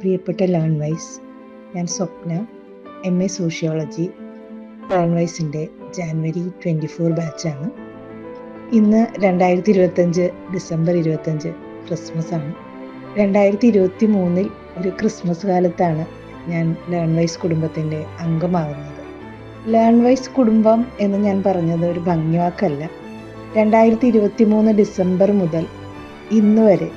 പ്രിയപ്പെട്ട learn wise ഞാൻ Swapna M A sociology learn വൈസിന്റെ January twenty four ബാച്ചാണ്. ഇന്ന് രണ്ടായിരത്തി ഇരുപത്തഞ്ച് ഡിസംബർ ഇരുപത്തഞ്ച് ക്രിസ്മസ് ആണ്. രണ്ടായിരത്തി ഇരുപത്തി മൂന്നിൽ ഒരു ക്രിസ്മസ് കാലത്താണ് ഞാൻ ലേൺ വൈസ് കുടുംബത്തിന്റെ അംഗമാകുന്നത്. ലേൺ വൈസ് കുടുംബം എന്ന് ഞാൻ പറഞ്ഞത് ഒരു ഭംഗിവാക്കല്ല. രണ്ടായിരത്തി ഇരുപത്തി മൂന്ന് ഡിസംബർ മുതൽ ഇന്ന് വരെ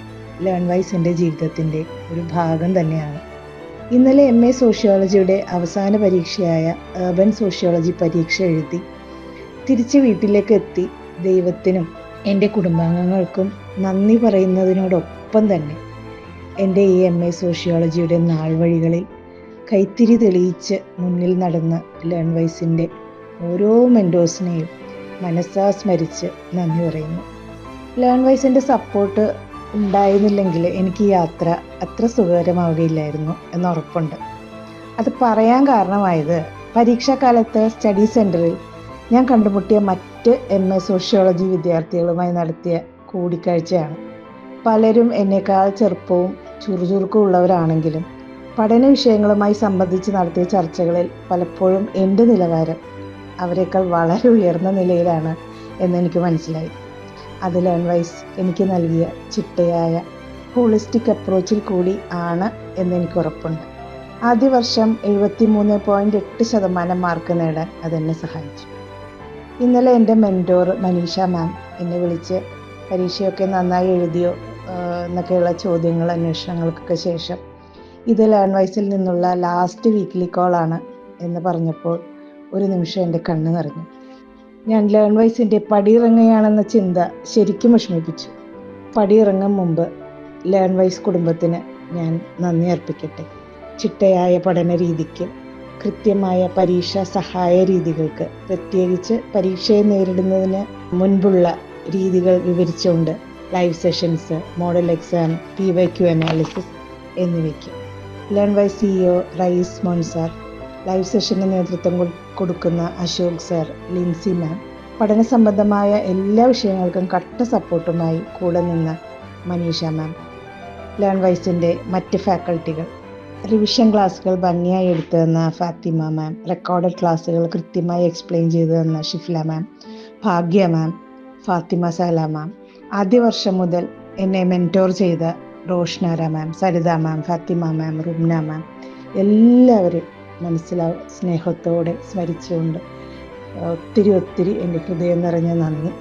ലേൺ വൈസ് എന്റെ ജീവിതത്തിന്റെ ഒരു ഭാഗം തന്നെയാണ്. ഇന്നലെ എം എ സോഷ്യോളജിയുടെ അവസാന പരീക്ഷയായ ഏർബൻ സോഷ്യോളജി പരീക്ഷ എഴുതി തിരിച്ച് വീട്ടിലേക്ക് എത്തി ദൈവത്തിനും എന്റെ കുടുംബാംഗങ്ങൾക്കും നന്ദി പറയുന്നതിനോടൊപ്പം തന്നെ എന്റെ ഈ എം എ സോഷ്യോളജിയുടെ നാൾ വഴികളിൽ കൈത്തിരി തെളിയിച്ച് മുന്നിൽ നടന്ന ലേൺ വൈസിന്റെ ഓരോ മെൻഡോസിനെയും മനസ്സാ സ്മരിച്ച് നന്ദി പറയുന്നു. ലേൺ വൈസിന്റെ സപ്പോർട്ട് ഉണ്ടായിരുന്നില്ലെങ്കിൽ എനിക്ക് ഈ യാത്ര അത്ര സുഖകരമാവുകയില്ലായിരുന്നു എന്ന് ഉറപ്പുണ്ട്. അത് പറയാൻ കാരണമായത് പരീക്ഷാകാലത്ത് സ്റ്റഡി സെന്ററിൽ ഞാൻ കണ്ടുമുട്ടിയ മറ്റ് എം എ സോഷ്യോളജി വിദ്യാർത്ഥികളുമായി നടത്തിയ കൂടിക്കാഴ്ചയാണ്. പലരും എന്നേക്കാൾ ചെറുപ്പവും ചുറുചുറുക്കും ഉള്ളവരാണെങ്കിലും പഠന വിഷയങ്ങളുമായി സംബന്ധിച്ച് നടത്തിയ ചർച്ചകളിൽ പലപ്പോഴും എന്റെ നിലവാരം അവരെക്കാൾ വളരെ ഉയർന്ന നിലയിലാണ് എന്നെനിക്ക് മനസ്സിലായി. അത് ലേൺ വൈസ് എനിക്ക് നൽകിയ ചിട്ടയായ ഹോളിസ്റ്റിക് അപ്രോച്ചിൽ കൂടി ആണ് എന്നെനിക്ക് ഉറപ്പുണ്ട്. ആദ്യ വർഷം എഴുപത്തി മൂന്ന് പോയിന്റ് എട്ട് ശതമാനം മാർക്ക് നേടാൻ അതെന്നെ സഹായിച്ചു. ഇന്നലെ എന്റെ മെന്റോർ മനീഷ മാം എന്നെ വിളിച്ച് പരീക്ഷയൊക്കെ നന്നായി എഴുതിയോ എന്നൊക്കെയുള്ള ചോദ്യങ്ങൾ അന്വേഷണങ്ങൾക്കൊക്കെ ശേഷം ഇത് ലേൺ വൈസിൽ നിന്നുള്ള ലാസ്റ്റ് വീക്കിലി കോളാണ് എന്ന് പറഞ്ഞപ്പോൾ ഒരു നിമിഷം എന്റെ കണ്ണ് നിറഞ്ഞു. ഞാൻ ലേൺ വൈസിന്റെ പടിയിറങ്ങുകയാണെന്ന ചിന്ത ശരിക്കും വിഷമിപ്പിച്ചു. പടിയിറങ്ങും മുമ്പ് ലേൺ വൈസ് കുടുംബത്തിന് ഞാൻ നന്ദി അർപ്പിക്കട്ടെ. ചിട്ടയായ പഠന രീതിക്ക് കൃത്യമായ പരീക്ഷാ സഹായ രീതികൾക്ക് പ്രത്യേകിച്ച് പരീക്ഷയെ നേരിടുന്നതിന് മുൻപുള്ള രീതികൾ വിവരിച്ചുകൊണ്ട് live sessions model exam P Y Q analysis എന്നിവയ്ക്ക്. ലേൺ വൈ സിഇഒ റൈസ് മോൻസാർ ലൈവ് സെഷന് നേതൃത്വം കൊടുക്കുന്ന അശോക് സർ ലിൻസി മാം പഠന സംബന്ധമായ എല്ലാ വിഷയങ്ങൾക്കും കട്ട സപ്പോർട്ടുമായി കൂടെ നിന്ന മനീഷ മാം ലേൺ വൈസിന്റെ മറ്റ് ഫാക്കൾട്ടികൾ റിവിഷൻ ക്ലാസ്സുകൾ ഭംഗിയായി എടുത്തു തന്ന ഫാത്തിമ മാം റെക്കോർഡഡ് ക്ലാസ്സുകൾ കൃത്യമായി എക്സ്പ്ലെയിൻ ചെയ്തു തന്ന ഷിഫ്ല മാം ഭാഗ്യ മാം ഫാത്തിമ സാല മാം ആദ്യ വർഷം മുതൽ എന്നെ മെന്റോർ ചെയ്ത റോഷ്നാര മാം സരിത മാം ഫാത്തിമ മാം റുംന മാം എല്ലാവരും മനസ്സിലാ സ്നേഹത്തോടെ സ്മരിച്ചുകൊണ്ട് ഒത്തിരി ഒത്തിരി എന്റെ ഹൃദയം നിറഞ്ഞ നന്ദി.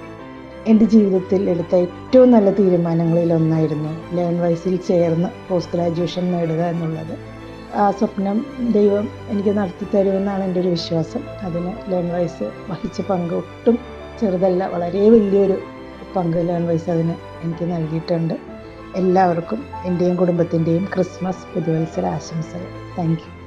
എന്റെ ജീവിതത്തിൽ എടുത്ത ഏറ്റവും നല്ല തീരുമാനങ്ങളിൽ ഒന്നായിരുന്നു ലേൺ വൈസിൽ ചേർന്ന് പോസ്റ്റ് ഗ്രാജുവേഷൻ നേടുക എന്നുള്ളത്. ആ സ്വപ്നം ദൈവം എനിക്ക് നടത്തി തരുമെന്നാണ് എന്റെ ഒരു വിശ്വാസം. അതിന് ലേൺ വയസ്സ് വഹിച്ച പങ്ക് ഒട്ടും ചെറുതല്ല വളരെ വലിയൊരു പങ്ക് ലേൺ വയസ്സ് അതിന് എനിക്ക് നൽകിയിട്ടുണ്ട്. എല്ലാവർക്കും എന്റെയും കുടുംബത്തിന്റെയും ക്രിസ്മസ് പുതുവത്സര ആശംസകൾ താങ്ക് യു.